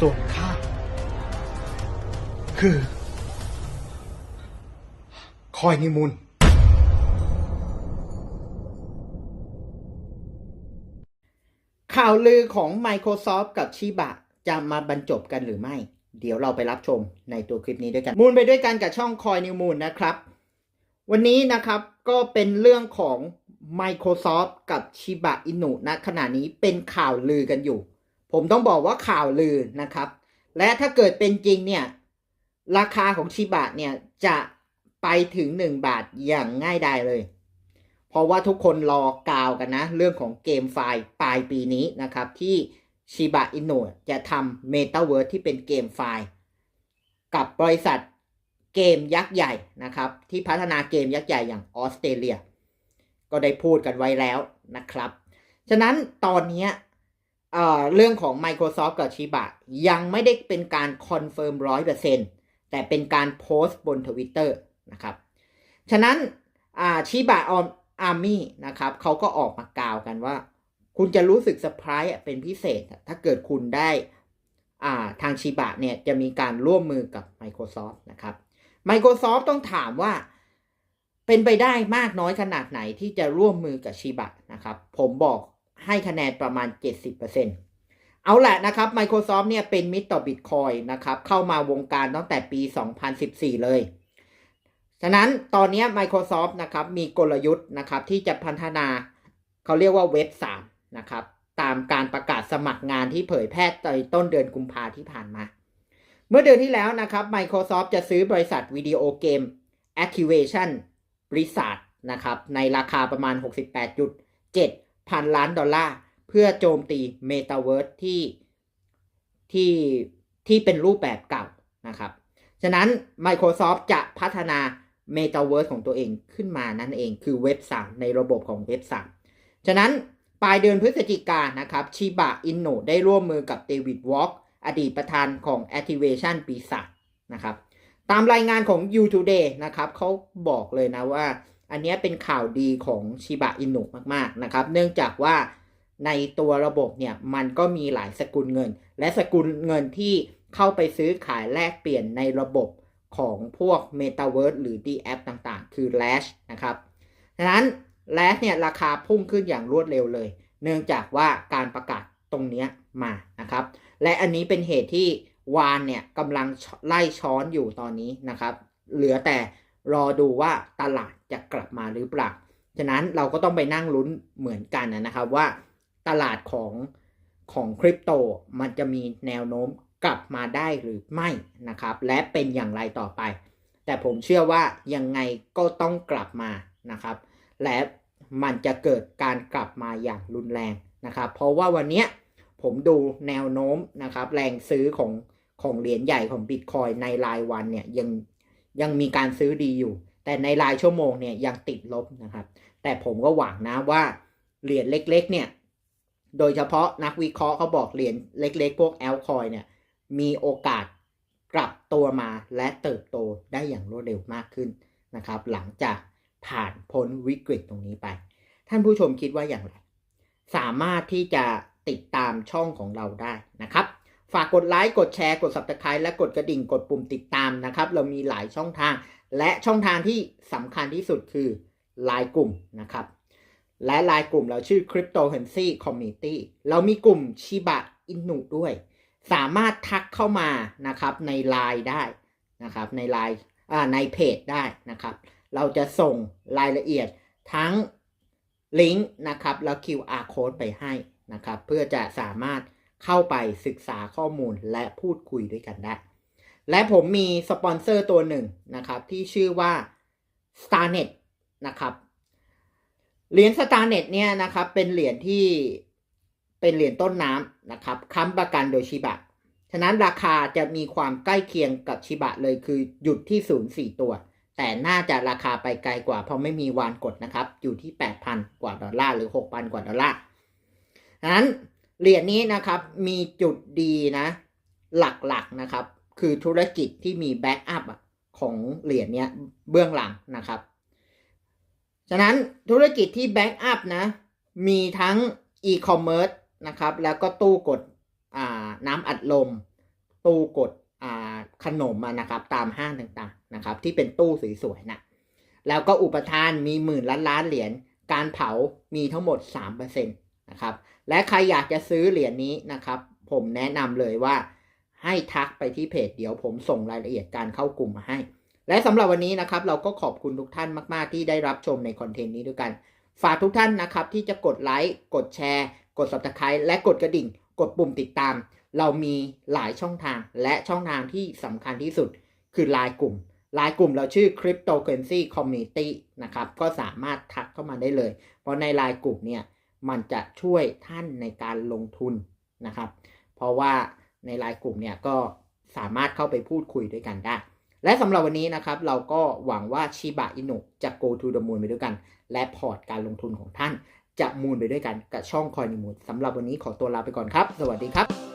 ส่วนข้าคือ คอยนิมูลข่าวลือของ Microsoft กับชิบะจะมาบรรจบกันหรือไม่ เดี๋ยวเราไปรับชมในตัวคลิปนี้ด้วยกัน มูลไปด้วยกันกับช่องคอยนิวมูลนะครับ วันนี้นะครับก็เป็นเรื่องของ Microsoft กับชิบะอินุณขณะนี้เป็นข่าวลือกันอยู่ ผมต้องบอกว่าข่าวลือนะครับ และถ้าเกิดเป็นจริงเนี่ย ราคาของชิบะเนี่ยจะไปถึง 1 บาทอย่างง่ายดายเลย เพราะว่าทุกคนรอกาวกันนะ เรื่องของเกมไฟล์ปลายปีนี้นะครับ ที่ชิบะอินุจะทำเมตาเวิร์ที่เป็นเกมไฟล์ กับบริษัทเกมยักษ์ใหญ่นะครับ ที่พัฒนาเกมยักษ์ใหญ่อย่างออสเตรเลีย ก็ได้พูดกันไว้แล้วนะครับ ฉะนั้นตอนนี้ เรื่องของ Microsoft กับชิบะยังไม่ได้เป็นการคอนเฟิร์มร้อยเปอร์เซ็นแต่เป็นการโพสต์บนทวิตเตอร์นะครับ ฉะนั้นชิบะออมอาร์มี่นะครับเขาก็ออกมากล่าวกันว่า คุณจะรู้สึกเซอร์ไพรส์เป็นพิเศษ ถ้าเกิดคุณได้าทางชิบะเนี่ยจะมีการร่วมมือกับ Microsoft นะครับ Microsoft ต้องถามว่าเป็นไปได้มากน้อยขนาดไหนที่จะร่วมมือกับชิบะนะครับ ผมบอก ให้คะแนนประมาณ 70%เอาแหละนะครับ Microsoft เนี่ยเป็นมิตรต่อ Bitcoin นะครับเข้ามาวงการตั้งแต่ปี 2014 เลย ฉะนั้นตอนนี้ Microsoft นะครับมีกลยุทธ์นะครับที่จะพัฒนาเขาเรียกว่าเว็บ3นะครับตามการประกาศสมัครงานที่เผยแพร่ในต้นเดือนกุมภาที่ผ่านมา เมื่อเดือนที่แล้วนะครับ Microsoft จะซื้อบริษัทวิดีโอเกม Activation บริษัทนะครับในราคาประมาณ 68.7 พันล้านดอลลาร์ เพื่อโจมตี Metaverse ที่ที่ที่เป็นรูปแบบเก่านะครับ ฉะนั้น Microsoft จะพัฒนา Metaverse ของตัวเองขึ้นมานั่นเองคือเว็บ3ในระบบของเว็บ3ฉะนั้นปลายเดือนพฤศจิกานะครับชิบะอินโนได้ร่วมมือกับเดวิดวอล์กอดีตประธานของ Activation ปีศาจนะครับ ตามรายงานของ You Today นะครับเขาบอกเลยนะว่า อันนี้เป็นข่าวดีของชิบะอินุมากๆนะครับ เนื่องจากว่าในตัวระบบเนี่ยมันก็มีหลายสกุลเงิน และสกุลเงินที่เข้าไปซื้อขายแลกเปลี่ยนในระบบของพวก Metaverse หรือ D App ต่างๆ คือ Lash นะครับฉะนั้น Lash เนี่ยราคาพุ่งขึ้นอย่างรวดเร็วเลย เนื่องจากว่าการประกาศตรงนี้มานะครับ และอันนี้เป็นเหตุที่วานเนี่ยกำลังไล่ช้อนอยู่ตอนนี้นะครับ เหลือแต่ รอดูว่าตลาดจะกลับมาหรือเปล่า ฉะนั้นเราก็ต้องไปนั่งลุ้นเหมือนกันนะครับว่าตลาดของของคริปโตมันจะมีแนวโน้มกลับมาได้หรือไม่นะครับ และเป็นอย่างไรต่อไป แต่ผมเชื่อว่ายังไงก็ต้องกลับมานะครับ และมันจะเกิดการกลับมาอย่างรุนแรงนะครับ เพราะว่าวันนี้ผมดูแนวโน้มนะครับ แรงซื้อของของเหรียญใหญ่ของบิตคอยในรายวันเนี่ยยัง ยังมีการซื้อดีอยู่ แต่ในรายชั่วโมงเนี่ยยังติดลบนะครับ แต่ผมก็หวังนะว่าเหรียญเล็กๆ เนี่ย โดยเฉพาะนักวิเคราะห์เขาบอกเหรียญเล็กๆ พวกแอลคอยเนี่ย มีโอกาสกลับตัวมาและเติบโตได้อย่างรวดเร็วมากขึ้นนะครับ หลังจากผ่านพ้นวิกฤตตรงนี้ไป ท่านผู้ชมคิดว่าอย่างไร สามารถที่จะติดตามช่องของเราได้นะครับ ฝากกดไลค์กดแชร์กด subscribe และกดกระดิ่งกดปุ่มติดตามนะครับ เรามีหลายช่องทาง และช่องทางที่สำคัญที่สุดคือไลน์กลุ่มนะครับ และไลน์กลุ่มเราชื่อ Cryptocurrency Community เรามีกลุ่มชิบะอินุด้วย สามารถทักเข้ามานะครับในไลน์ได้นะครับในไลน์ในเพจได้นะครับ เราจะส่งรายละเอียดทั้งลิงก์นะครับแล้ว QR code ไปให้นะครับ เพื่อจะสามารถ เข้าไปศึกษาข้อมูลและพูดคุยด้วยกันได้ และผมมีสปอนเซอร์ตัวหนึ่งนะครับ ที่ชื่อว่า Starnet นะครับ เหรียญ Starnet เนี่ยนะครับเป็นเหรียญที่เป็นเหรียญต้นน้ำนะครับค้ำประกันโดยชิบะ ฉะนั้นราคาจะมีความใกล้เคียงกับชิบะเลยคือหยุดที่ศูนย์สี่ตัว แต่น่าจะราคาไปไกลกว่าเพราะไม่มีวานกดนะครับ อยู่ที่ 8,000 กว่าดอลลาร์หรือ 6,000 กว่าดอลลาร์ฉะนั้น เหรียญนี้นะครับมีจุดดีนะ หลักๆนะครับ คือธุรกิจที่มีแบ็กอัพของเหรียญเนี้ยเบื้องหลังนะครับ ฉะนั้นธุรกิจที่แบ็กอัพนะ มีทั้งอีคอมเมิร์ซนะครับ แล้วก็ตู้กดน้ำอัดลม ตู้กดขนมนะครับ ตามห้างต่างๆนะครับ ที่เป็นตู้สวยๆนะแล้วก็อุปทานมีหมื่นล้านล้านเหรียญการเผามีทั้งหมด 3% นะครับ และใครอยากจะซื้อเหรียญนี้นะครับ ผมแนะนำเลยว่าให้ทักไปที่เพจเดี๋ยวผมส่งรายละเอียดการเข้ากลุ่มมาให้ และสำหรับวันนี้นะครับ เราก็ขอบคุณทุกท่านมาก ๆ ที่ได้รับชมในคอนเทนต์นี้ด้วยกัน ฝากทุกท่านนะครับ ที่จะกดไลค์กดแชร์ กด subscribe และกดกระดิ่ง กดปุ่มติดตาม เรามีหลายช่องทางและช่องทางที่สำคัญที่สุด คือไลน์กลุ่มไลน์กลุ่มเราชื่อ Cryptocurrency Community นะครับก็สามารถทักเข้ามาได้เลย เพราะในไลน์กลุ่มเนี่ย มันจะช่วยท่านในการลงทุนนะครับ เพราะว่าในไลน์กลุ่มเนี่ยก็สามารถเข้าไปพูดคุยด้วยกันได้ และสำหรับวันนี้นะครับเราก็หวังว่าชิบะอินุจะ go to the moon ไปด้วยกัน และพอร์ตการลงทุนของท่านจะมูนไปด้วยกันกับช่องคอยนิมูลสำหรับวันนี้ขอตัวลาไปก่อนครับ สวัสดีครับ